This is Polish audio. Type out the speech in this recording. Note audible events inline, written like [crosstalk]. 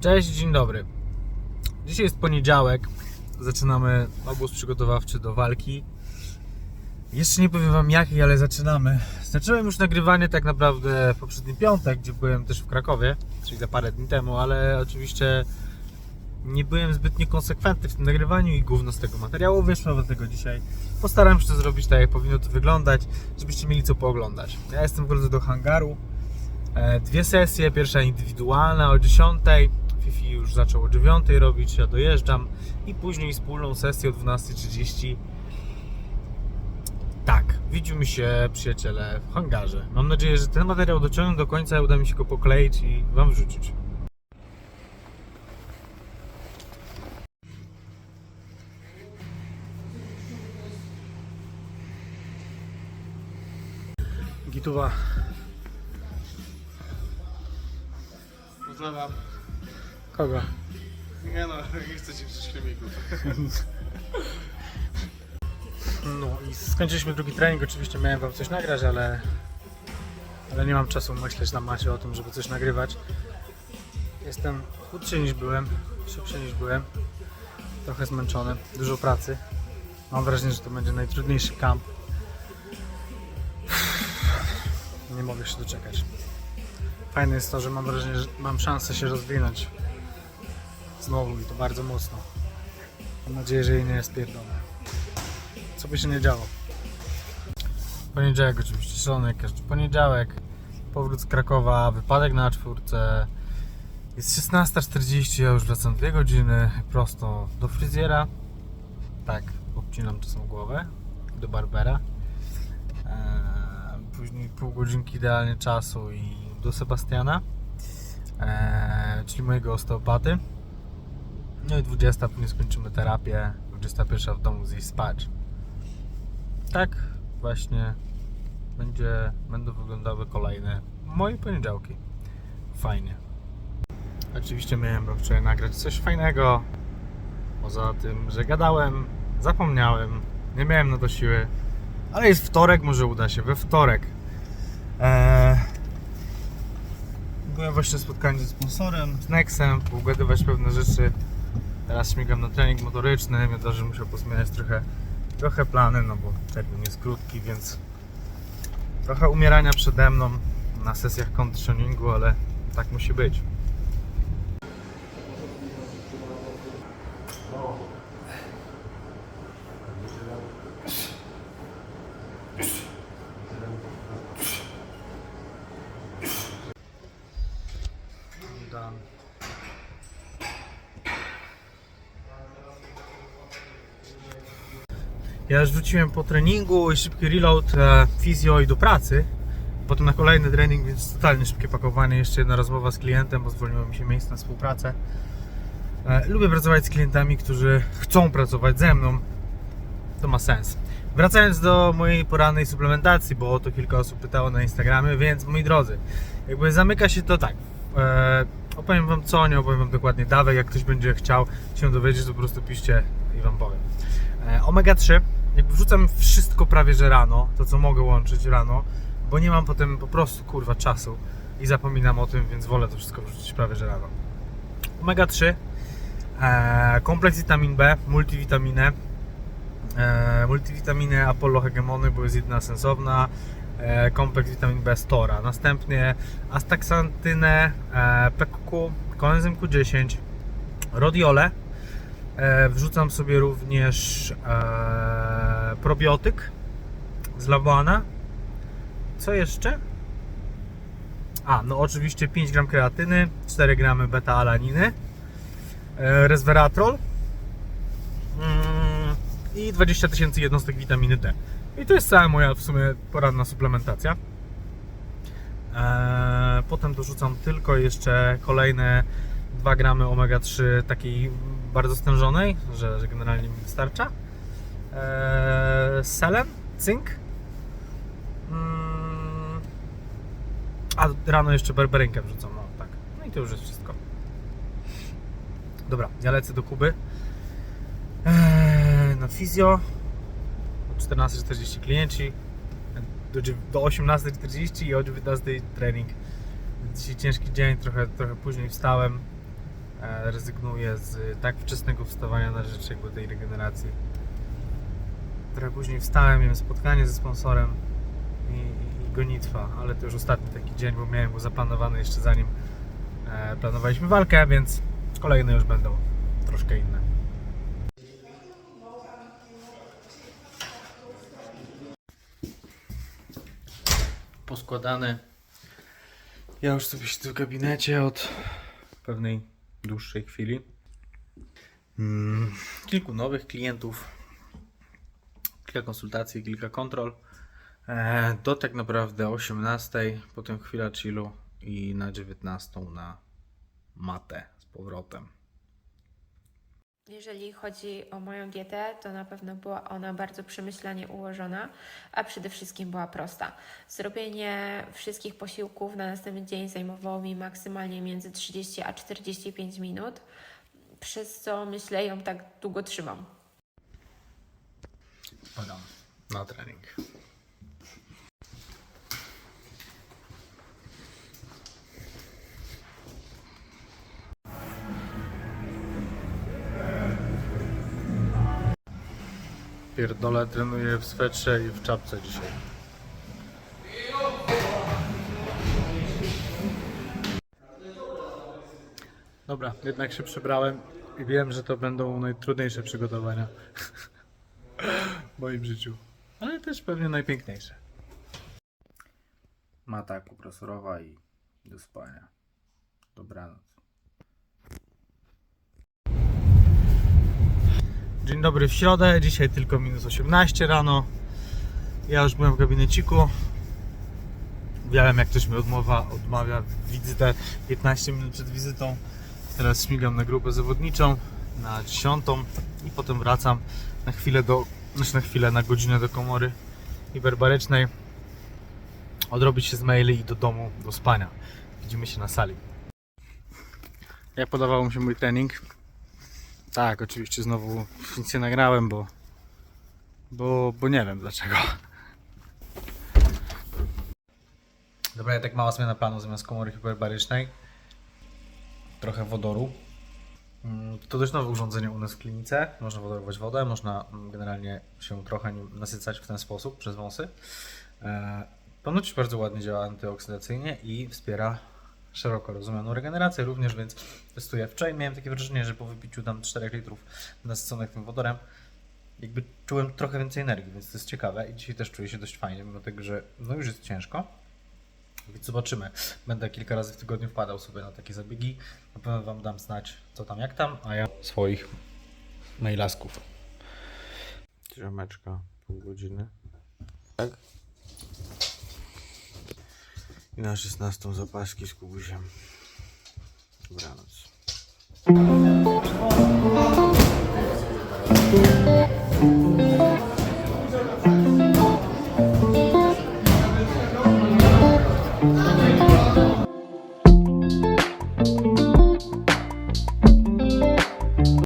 Cześć, dzień dobry. Dzisiaj jest poniedziałek. Zaczynamy obóz przygotowawczy do walki. Jeszcze nie powiem wam jaki, ale zaczynamy. Zacząłem już nagrywanie tak naprawdę w poprzedni piątek, gdzie byłem też w Krakowie, czyli za parę dni temu, ale oczywiście nie byłem zbytnio konsekwentny w tym nagrywaniu i gówno z tego materiału wyszło, dlatego dzisiaj postaram się to zrobić tak, jak powinno to wyglądać, żebyście mieli co pooglądać. Ja jestem w drodze do hangaru. E, Dwie sesje, pierwsza indywidualna o 10, Fifi już zaczął o 9 robić, ja dojeżdżam i później wspólną sesję o 12.30. Tak, widzimy się przyjaciele w hangarze. Mam nadzieję, że ten materiał dociągnę do końca uda mi się go pokleić i Wam wrzucić. Gituwa. Pozdrawiam. Kogo? Nie no, nie chcę ci psuć filmików. No i skończyliśmy drugi trening. Oczywiście miałem wam coś nagrać, ale, ale nie mam czasu myśleć na macie o tym, żeby coś nagrywać. Jestem chudszy niż byłem, szybszy niż byłem. Trochę zmęczony, dużo pracy. Mam wrażenie, że to będzie najtrudniejszy kamp. Nie mogę się doczekać. Fajne jest to, że mam wrażenie, że mam szansę się rozwinąć znowu i to bardzo mocno. Mam nadzieję, że jej nie jest pierdolone co by się nie działo. Poniedziałek oczywiście, szalony jak każdy poniedziałek. Powrót z Krakowa, wypadek na czwórce. Jest 16.40, ja już wracam 2 godziny prosto do fryzjera. Tak, obcinam czasem głowę do barbera. Eee, później pół godzinki idealnie czasu i do Sebastiana, eee, czyli mojego osteopaty. No i 20 później skończymy terapię, 21 w domu zjeść spać tak właśnie będzie, będą wyglądały kolejne moje poniedziałki. Fajnie. Oczywiście miałem wczoraj nagrać coś fajnego. Poza tym, że gadałem, zapomniałem, nie miałem na to siły. Ale jest wtorek, może uda się we wtorek. Eee, byłem właśnie na spotkaniu ze sponsorem, z Nexem, pougadywać pewne rzeczy. Teraz śmigam na trening motoryczny, mimo że muszę pozmieniać trochę trochę plany, no bo termin jest krótki, więc trochę umierania przede mną na sesjach conditioningu, ale tak musi być. Done. Ja już wróciłem po treningu i szybki reload e, fizjo i do pracy. Potem na kolejny trening, więc totalnie szybkie pakowanie. Jeszcze jedna rozmowa z klientem, bo zwolniło mi się miejsce na współpracę. E, lubię pracować z klientami, którzy chcą pracować ze mną. To ma sens. Wracając do mojej porannej suplementacji, bo o to kilka osób pytało na Instagramie, więc moi drodzy, jakby zamyka się to tak. E, opowiem Wam co, nie opowiem Wam dokładnie dawek. Jak ktoś będzie chciał się dowiedzieć, to po prostu piszcie i Wam powiem. E, Omega 3, jakby wrzucam wszystko prawie że rano, to co mogę łączyć rano, bo nie mam potem po prostu kurwa czasu i zapominam o tym, więc wolę to wszystko wrzucić prawie że rano. Omega 3, e, kompleks witamin B, multivitaminę, e, multivitaminy Apollo Hegemony, bo jest jedna sensowna, e, kompleks witamin B Stora, następnie astaxantynę, e, PQ, koenzym Q10, rodiole, E, Wrzucam sobie również e, probiotyk z Labuana. Co jeszcze? A, no oczywiście 5 gram kreatyny, 4 gramy beta-alaniny, e, resveratrol mm, i 20 tysięcy jednostek witaminy D. I to jest cała moja w sumie poranna suplementacja. E, potem dorzucam tylko jeszcze kolejne 2 gramy omega-3 takiej bardzo stężonej, że, że generalnie mi wystarcza. Eee, selen, cynk. Mm, a rano jeszcze berberynkę wrzucam, no tak. No i to już jest wszystko. Dobra, ja lecę do Kuby. Eee, na fizjo. O 14.40 klienci. Do, dziew- do 18.40 i o 19.00 trening. Dzisiaj ciężki dzień, trochę, trochę później wstałem. e, rezygnuję z tak wczesnego wstawania na rzecz jakby tej regeneracji. Trochę później wstałem, miałem spotkanie ze sponsorem i, i, i gonitwa, ale to już ostatni taki dzień, bo miałem go zaplanowany jeszcze zanim e, planowaliśmy walkę, więc kolejne już będą troszkę inne. Poskładane. Ja już sobie siedzę w gabinecie od pewnej dłuższej chwili. Mm, kilku nowych klientów, kilka konsultacji, kilka kontrol. E, do tak naprawdę 18, potem chwila chillu i na 19 na matę z powrotem. Jeżeli chodzi o moją dietę, to na pewno była ona bardzo przemyślanie ułożona, a przede wszystkim była prosta. Zrobienie wszystkich posiłków na następny dzień zajmowało mi maksymalnie między 30 a 45 minut, przez co myślę ją tak długo trzymam. Padam na trening. Pierdolę, trenuję w swetrze i w czapce dzisiaj. Dobra, jednak się przebrałem i wiem, że to będą najtrudniejsze przygotowania [laughs] w moim życiu. Ale też pewnie najpiękniejsze. Mata akupresorowa i do spania. Dobranoc. Dzień dobry w środę, dzisiaj tylko minus 18 rano. Ja już byłem w gabineciku. Wiem jak ktoś mi odmowa, odmawia wizytę 15 minut przed wizytą. Teraz śmigam na grupę zawodniczą na 10 i potem wracam na chwilę do, znaczy na chwilę, na godzinę do komory hiperbarycznej. Odrobić się z maili i do domu, do spania. Widzimy się na sali. Jak podobał mi się mój trening? Tak, oczywiście znowu nic nie nagrałem, bo bo, bo nie wiem dlaczego. Dobra, tak mała zmiana planu zamiast komory hiperbarycznej. Trochę wodoru. Mm, To dość nowe urządzenie u nas w klinice. Można wodorować wodę, można mm, generalnie się trochę nasycać w ten sposób przez wąsy. E, Ponoć bardzo ładnie działa antyoksydacyjnie i wspiera szeroko rozumianą regenerację również, więc testuję. Wczoraj miałem takie wrażenie, że po wypiciu tam 4 litrów nasyconych tym wodorem jakby czułem trochę więcej energii, więc to jest ciekawe i dzisiaj też czuję się dość fajnie, mimo tego, że no już jest ciężko. Więc zobaczymy. Będę kilka razy w tygodniu wpadał sobie na takie zabiegi. Na pewno Wam dam znać, co tam, jak tam, a ja swoich mailasków. Ziomeczka, pół godziny. Tak? I na 16 zapaski z Kubusiem. Dobranoc.